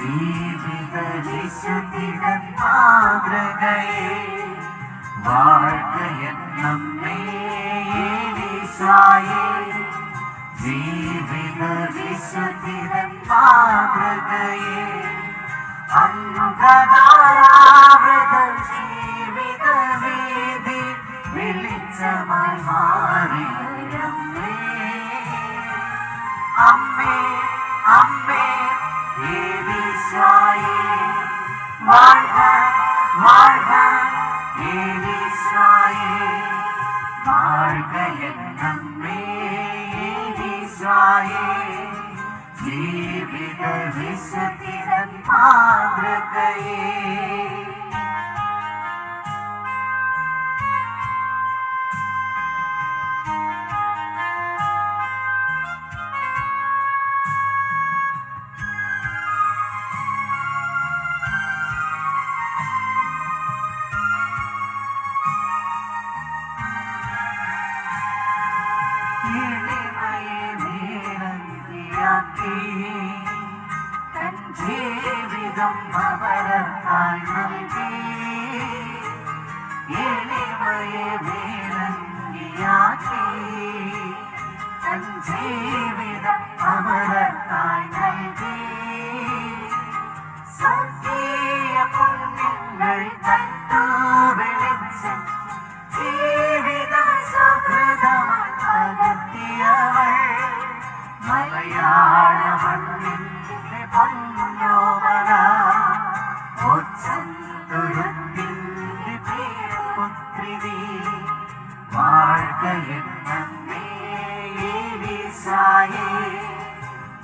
ജീവിത വിശുദ്ധിതൻ ആഗ്രഹയെ വാഴ്കയൻ നമ്മേലിസായേ ജീവിത വിശുദ്ധിതൻ ആഗ്രഹയെ അന്ധകാരാവൃത ജീവിത വീതി വെളിച്ചമായി മാറി ഈശോയെ ജീവിത വിശുദ്ധിതൻ മാതൃകയേ. നീളങ്കിയാക്കി തൻ ജീവിതം അവരർക്കായി നൽകി എളിമയെ നീളങ്കിയാക്കി തൻ ജീവിതം അവരർക്കായി പൊന്നോമന മോക്ഷന്തുരത്തിന്റെ പേരപുത്രി നീ വാഴ്കയെന്നേസായേ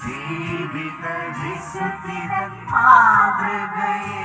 ജീവിത വിശുദ്ധിതൻ മാതൃകയേ.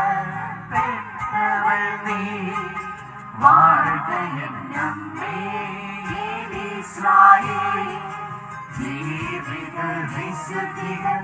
ജീവിത വിശുദ്ധികൾ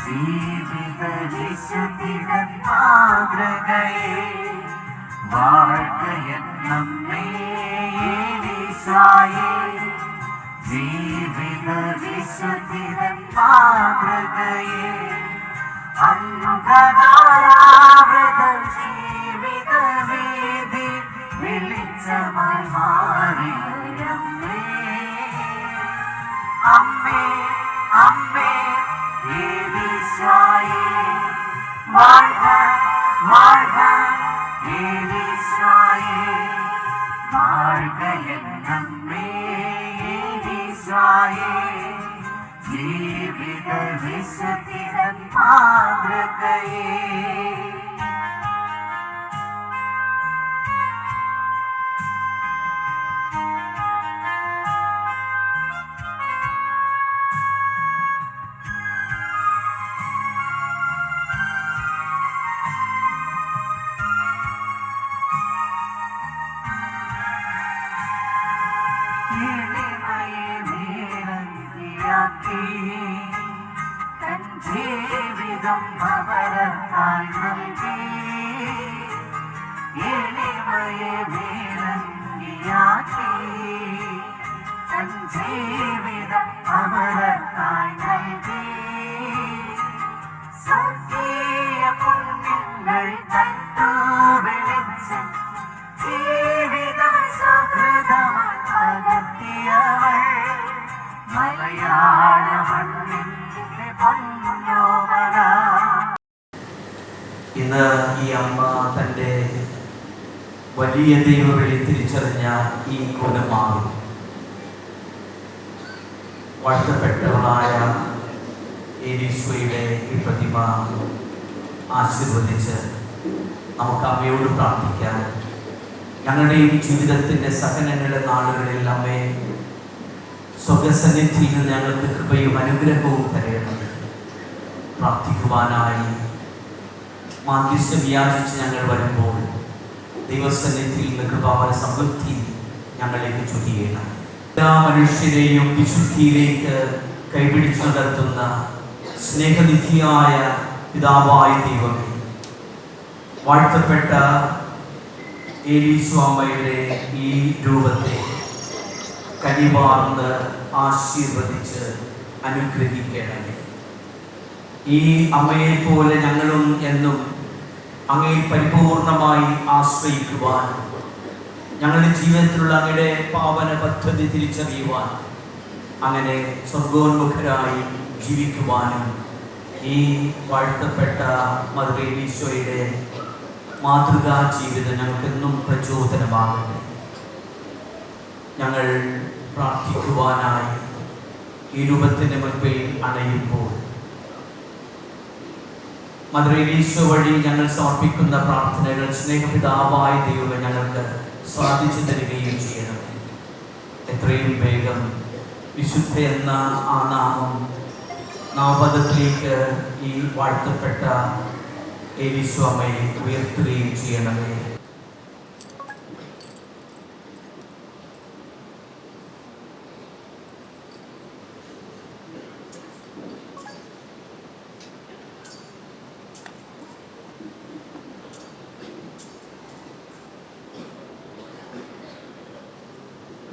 ജീവിത വിശുദ്ധിതൻ ആഗ്രഹയെ വാഴ്കയൻ നമ്മേസായേ ജീവിത വിശുദ്ധിതൻ ആഗ്രഹയെ അന്ധകാരാവൃത ജീവിത വീതി വെളിച്ചമായി മാറിയ அம்பே அம்பே ஏலிசாயே வாழ்க வாழ்க ஏலிசாயே வாழ்க என் அம்பே ஏலிசாயே ஜீவித விசுத்தின் மாதிரகையே ജീവിതം അവരക്കായി നൽകി എളിമയെ നേരന്തിയാക്കി തൻ ജീവിതം അവരക്കായി നൽകി ഇന്ന് ഈ അമ്മ തന്റെ വലിയ ദൈവവിളി തിരിച്ചറിഞ്ഞ ഈ കുലമാറി. വാഴ്ത്തപ്പെട്ടവളായ ഏരീശ്വയുടെ ഈ പ്രതിമ ആശീർവദിച്ച് നമുക്ക് അമ്മയോട് പ്രാർത്ഥിക്കാം. ഞങ്ങളുടെ ഈ ജീവിതത്തിന്റെ സഹനങ്ങളുടെ നാളുകളിൽ അമ്മയെ സ്വഗസന്നിധിയിൽ നിന്ന് ഞങ്ങൾക്ക് കൃപയും അനുഗ്രഹവും തരയണം പ്രാർത്ഥിക്കുവാനായി മാധ്യസ്ഥ വ്യാജിച്ച് ഞങ്ങൾ വരുമ്പോൾ ദൈവസന്നിധിയിൽ നിന്ന് കൃപാവന സമൃദ്ധി ഞങ്ങളിലേക്ക് ചൊരിയണം. എല്ലാ മനുഷ്യരെയും വിശുദ്ധിയിലേക്ക് കൈപിടിച്ചു നടത്തുന്ന സ്നേഹനിധിയായ പിതാവായ ദൈവമേ വാഴ്ത്തപ്പെട്ട ഏലീസ്വാമയുടെ ഈ രൂപത്തെ കനിവാർന്ന് ആശീർവദിച്ച് അനുഗ്രഹിക്കണമേ. ഈ അമ്മയെ പോലെ ഞങ്ങളും എന്നും അങ്ങേ പരിപൂർണമായി ആശ്രയിക്കുവാൻ ഞങ്ങളുടെ ജീവിതത്തിലുള്ള അങ്ങയുടെ പാവന പദ്ധതി തിരിച്ചറിയുവാൻ അങ്ങനെ സ്വർഗോന്മുഖരായി ജീവിക്കുവാനും ഈ വാഴ്ത്തപ്പെട്ട മധുരേശ്വയുടെ മാതൃകാ ജീവിതം ഞങ്ങൾക്കെന്നും പ്രചോദനമാകട്ടെ. ഞങ്ങൾ പ്രാർത്ഥിക്കുവാനായി ഈ രൂപത്തിന്റെ മുൻപിൽ അണയുമ്പോൾ മധുരേശ്വ വഴി ഞങ്ങൾ സമർപ്പിക്കുന്ന പ്രാർത്ഥനകൾ സ്നേഹപിതാവായ ദൈവം ഞങ്ങൾക്ക് സാധിച്ചു തരികയും ചെയ്യണം. എത്രയും വേഗം വിശുദ്ധ എന്ന ആ നാമം നാമപദത്തിലേക്ക് ഈ വാഴ്ത്തപ്പെട്ട ഏലീസ്വാമയെ ഉയർത്തുകയും ചെയ്യണമേ.